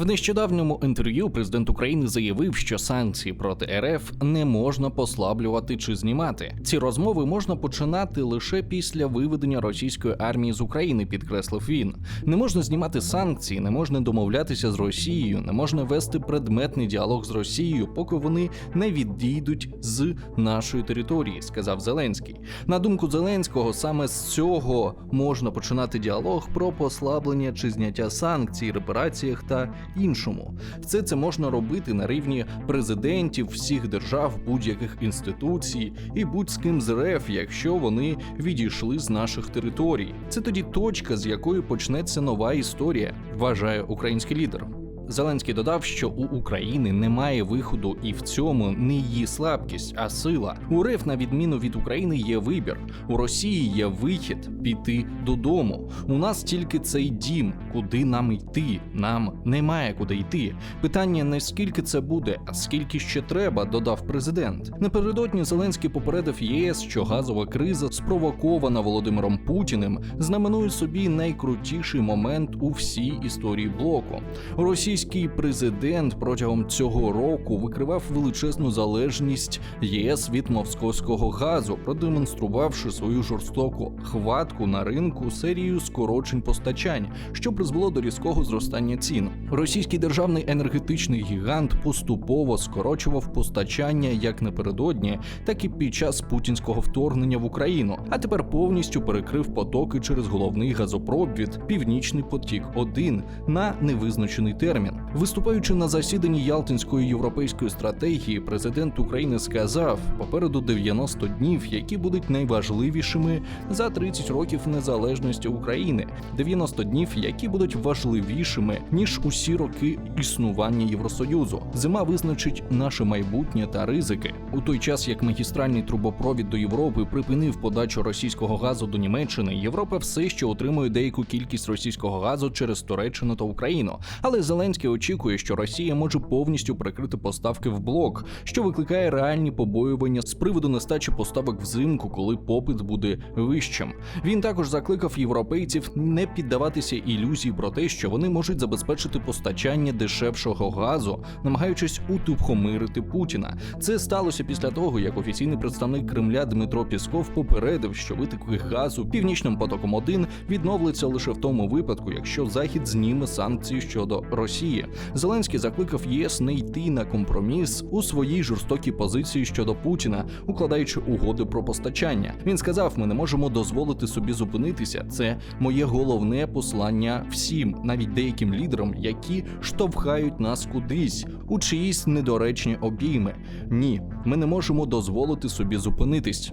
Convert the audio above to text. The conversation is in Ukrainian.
В нещодавньому інтерв'ю президент України заявив, що санкції проти РФ не можна послаблювати чи знімати. Ці розмови можна починати лише після виведення російської армії з України, підкреслив він. Не можна знімати санкції, не можна домовлятися з Росією, не можна вести предметний діалог з Росією, поки вони не відійдуть з нашої території, сказав Зеленський. На думку Зеленського, саме з цього можна починати діалог про послаблення чи зняття санкцій, репараціях та іншому. Все це можна робити на рівні президентів всіх держав, будь-яких інституцій і будь з ким з РФ, якщо вони відійшли з наших територій. Це тоді точка, з якої почнеться нова історія, вважає український лідер. Зеленський додав, що у України немає виходу, і в цьому не її слабкість, а сила. У РФ, на відміну від України, є вибір. У Росії є вихід піти додому. У нас тільки цей дім, куди нам йти. Нам немає куди йти. Питання не скільки це буде, а скільки ще треба, додав президент. Напередодні Зеленський попередив ЄС, що газова криза, спровокована Володимиром Путіним, знаменує собі найкрутіший момент у всій історії блоку. Російський президент протягом цього року викривав величезну залежність ЄС від московського газу, продемонструвавши свою жорстоку хватку на ринку серією скорочень постачань, що призвело до різкого зростання цін. Російський державний енергетичний гігант поступово скорочував постачання як напередодні, так і під час путінського вторгнення в Україну, а тепер повністю перекрив потоки через головний газопровід Північний потік 1 на невизначений термін. Виступаючи на засіданні Ялтинської європейської стратегії, президент України сказав: попереду 90 днів, які будуть найважливішими за 30 років незалежності України, 90 днів, які будуть важливішими ніж усі роки існування Євросоюзу. Зима визначить наше майбутнє та ризики. У той час, як магістральний трубопровід до Європи припинив подачу російського газу до Німеччини, Європа все ще отримує деяку кількість російського газу через Туреччину та Україну. Але Зеленський очікує, що Росія може повністю прикрити поставки в блок, що викликає реальні побоювання з приводу нестачі поставок взимку, коли попит буде вищим. Він також закликав європейців не піддаватися ілюзії про те, що вони можуть забезпечити постачання дешевшого газу, намагаючись утихомирити Путіна. Це сталося після того, як офіційний представник Кремля Дмитро Пісков попередив, що витоки газу північним потоком 1 відновиться лише в тому випадку, якщо Захід зніме санкції щодо Росії. Зеленський закликав ЄС не йти на компроміс у своїй жорстокій позиції щодо Путіна, укладаючи угоди про постачання. Він сказав: ми не можемо дозволити собі зупинитися. Це моє головне послання всім, навіть деяким лідерам, які штовхають нас кудись у чиїсь недоречні обійми. Ні, ми не можемо дозволити собі зупинитись.